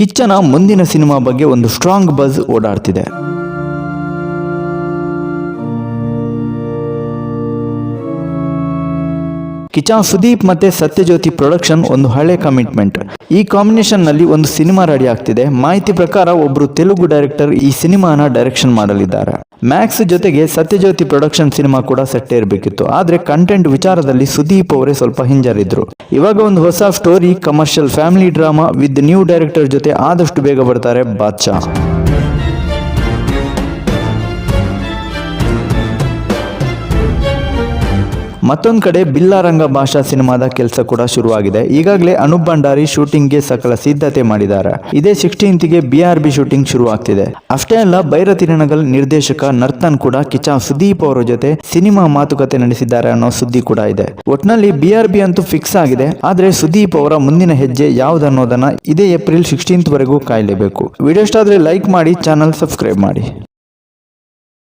ಕಿಚ್ಚನ ಮುಂದಿನ ಸಿನಿಮಾ ಬಗ್ಗೆ ಒಂದು ಸ್ಟ್ರಾಂಗ್ ಬಜ್ ಓಡಾಡ್ತಿದೆ. ಕಿಚ್ಚ, ಸುದೀಪ್ ಮತ್ತೆ ಸತ್ಯಜ್ಯೋತಿ ಪ್ರೊಡಕ್ಷನ್ ಒಂದು ಹಳೆ ಕಮಿಟ್ಮೆಂಟ್ ಈ ಕಾಂಬಿನೇಷನ್ನಲ್ಲಿ ಒಂದು ಸಿನಿಮಾ ರೆಡಿ ಆಗ್ತಿದೆ. ಮಾಹಿತಿ ಪ್ರಕಾರ ಒಬ್ರು ತೆಲುಗು ಡೈರೆಕ್ಟರ್ ಈ ಸಿನಿಮಾನ ಡೈರೆಕ್ಷನ್ ಮಾಡಲಿದ್ದಾರೆ. ಮ್ಯಾಕ್ಸ್ ಜೊತೆಗೆ ಸತ್ಯಜ್ಯೋತಿ ಪ್ರೊಡಕ್ಷನ್ ಸಿನಿಮಾ ಕೂಡ ಸೆಟ್ ಇರಬೇಕಿತ್ತು. ಆದರೆ ಕಂಟೆಂಟ್ ವಿಚಾರದಲ್ಲಿ ಸುದೀಪ್ ಅವರೇ ಸ್ವಲ್ಪ ಹಿಂಜರಿದ್ರು. ಇವಾಗ ಒಂದು ಹೊಸ story commercial family drama with new director ಜೊತೆ ಆದಷ್ಟು ಬೇಗ ಬರ್ತಾರೆ ಬಾದ್ಶಾ. ಮತ್ತೊಂದು ಕಡೆ ಬಿಲ್ಲಾರಂಗ ಭಾಷಾ ಸಿನಿಮಾದ ಕೆಲಸ ಕೂಡ ಶುರುವಾಗಿದೆ. ಈಗಾಗಲೇ ಅನೂಪ್ ಭಂಡಾರಿ ಶೂಟಿಂಗ್ಗೆ ಸಕಲ ಸಿದ್ಧತೆ ಮಾಡಿದ್ದಾರೆ. ಇದೇ ಸಿಕ್ಸ್ಟೀನ್ತ್ಗೆ ಆರ್ ಬಿ ಶೂಟಿಂಗ್ ಶುರುವಾಗ್ತಿದೆ. ಅಷ್ಟೇ ಅಲ್ಲ ಬೈರತಿರಣಗಲ್ ನಿರ್ದೇಶಕ ನರ್ತನ್ ಕೂಡ ಕಿಚಾ ಸುದೀಪ್ ಅವರ ಜೊತೆ ಸಿನಿಮಾ ಮಾತುಕತೆ ನಡೆಸಿದ್ದಾರೆ ಅನ್ನೋ ಸುದ್ದಿ ಕೂಡ ಇದೆ. ಒಟ್ನಲ್ಲಿ ಬಿ ಆರ್ ಬಿ ಅಂತೂ ಫಿಕ್ಸ್ ಆಗಿದೆ. ಆದ್ರೆ ಸುದೀಪ್ ಅವರ ಮುಂದಿನ ಹೆಜ್ಜೆ ಯಾವುದನ್ನೋದನ್ನ ಇದೇ ಏಪ್ರಿಲ್ ಸಿಕ್ಸ್ಟೀನ್ತ್ ವರೆಗೂ ಕಾಯಲೇಬೇಕು. ವಿಡಿಯೋ ಇಷ್ಟ ಆದ್ರೆ ಲೈಕ್ ಮಾಡಿ, ಚಾನಲ್ ಸಬ್ಸ್ಕ್ರೈಬ್ ಮಾಡಿ.